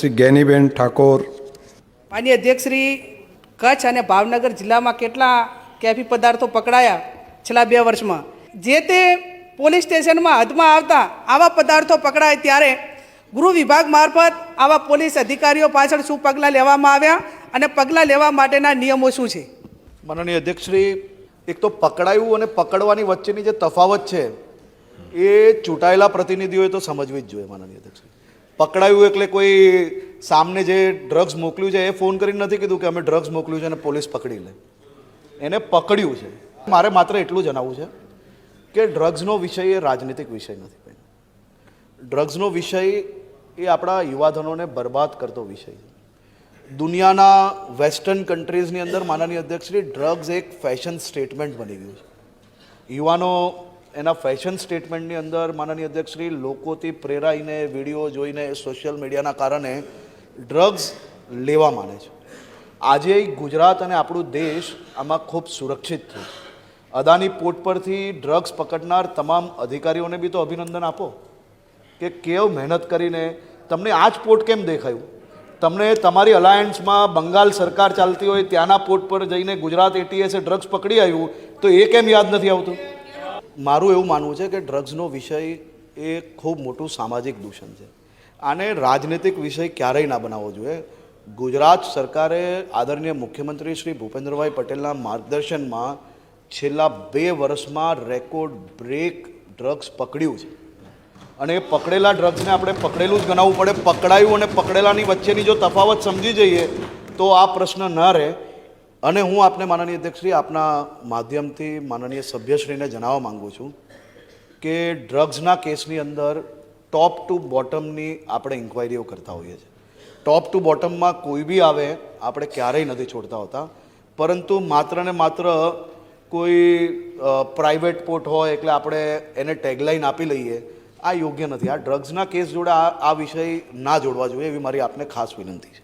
શ્રી જ્ઞાનીબેન ઠાકોર. માન્ય અધ્યક્ષશ્રી કચ્છ અને ભાવનગર જિલ્લામાં કેટલા કેફી પદાર્થો પકડાયા છેલ્લા બે વર્ષમાં? જે તે પોલીસ સ્ટેશનમાં હદમાં આવતા આવા પદાર્થો પકડાય ત્યારે ગૃહ વિભાગ મારફત આવા પોલીસ અધિકારીઓ પાછળ શું પગલાં લેવામાં આવ્યા અને પગલાં લેવા માટેના નિયમો શું છે? માનનીય અધ્યક્ષશ્રી એક તો પકડાયું અને પકડવાની વચ્ચેની જે તફાવત છે એ ચૂંટાયેલા પ્રતિનિધિઓએ તો સમજવી જ જોઈએ માનનીય અધ્યક્ષશ્રી. પકડાયું એટલે કોઈ સામને જે ડ્રગ્સ મોકલ્યું છે એ ફોન કરીને નથી કીધું કે અમે ડ્રગ્સ મોકલ્યું છે અને પોલીસ પકડી લે. એને પકડ્યું છે. મારે માત્ર એટલું જણાવવું છે કે ડ્રગ્સનો વિષય એ રાજનીતિક વિષય નથી ડ્રગ્સનો વિષય એ આપણા યુવાધનોને બરબાદ કરતો વિષય છે. દુનિયાના વેસ્ટર્ન કન્ટ્રીઝની અંદર માનનીય અધ્યક્ષશ્રી ડ્રગ્સ એક ફેશન સ્ટેટમેન્ટ બની ગયું છે. યુવાનો એના ફેશન સ્ટેટમેન્ટની અંદર માનનીય અધ્યક્ષશ્રી લોકોથી પ્રેરાઈને વીડિયો જોઈને સોશિયલ મીડિયાના કારણે ડ્રગ્સ લેવા માને છે. આજે ગુજરાત અને આપણું દેશ આમાં ખૂબ સુરક્ષિત છે. અદાની પોર્ટ પરથી ડ્રગ્સ પકડનાર તમામ અધિકારીઓને બી તો અભિનંદન આપો કે કેવ મહેનત કરીને તમને આ જ પોર્ટ કેમ દેખાયું? તમને તમારી અલાયન્સમાં બંગાળ સરકાર ચાલતી હોય ત્યાંના પોર્ટ પર જઈને ગુજરાત એટીએસે ડ્રગ્સ પકડી આવ્યું તો એ કેમ યાદ નથી આવતું? મારું એવું માનવું છે કે ડ્રગ્સનો વિષય એ ખૂબ મોટું સામાજિક દૂષણ છે. આને રાજનીતિક વિષય ક્યારેય ના બનાવવો જોઈએ. ગુજરાત સરકારે આદરણીય મુખ્યમંત્રી શ્રી ભૂપેન્દ્રભાઈ પટેલના માર્ગદર્શનમાં છેલ્લા બે વર્ષમાં રેકોર્ડ બ્રેક ડ્રગ્સ પકડ્યું છે. અને એ પકડેલા ડ્રગ્સને આપણે પકડેલું જ ગણાવવું પડે. પકડાયું અને પકડેલાની વચ્ચેની જો તફાવત સમજી જઈએ તો આ પ્રશ્ન ન રહે. અને હું આપને માનનીય અધ્યક્ષશ્રી આપના માધ્યમથી માનનીય સભ્યશ્રીને જણાવવા માગું છું કે ડ્રગ્સના કેસની અંદર ટોપ ટુ બોટમની આપણે ઇન્ક્વાયરીઓ કરતા હોઈએ છીએ. ટોપ ટુ બોટમમાં કોઈ બી આવે, આપણે ક્યારેય નથી છોડતા હોતા. પરંતુ માત્ર ને માત્ર કોઈ પ્રાઇવેટ પોર્ટ હોય એટલે આપણે એને ટેગલાઇન આપી લઈએ, આ યોગ્ય નથી. આ ડ્રગ્સના કેસ જોડે આ વિષય ના જોડવા જોઈએ એવી મારી આપને ખાસ વિનંતી છે.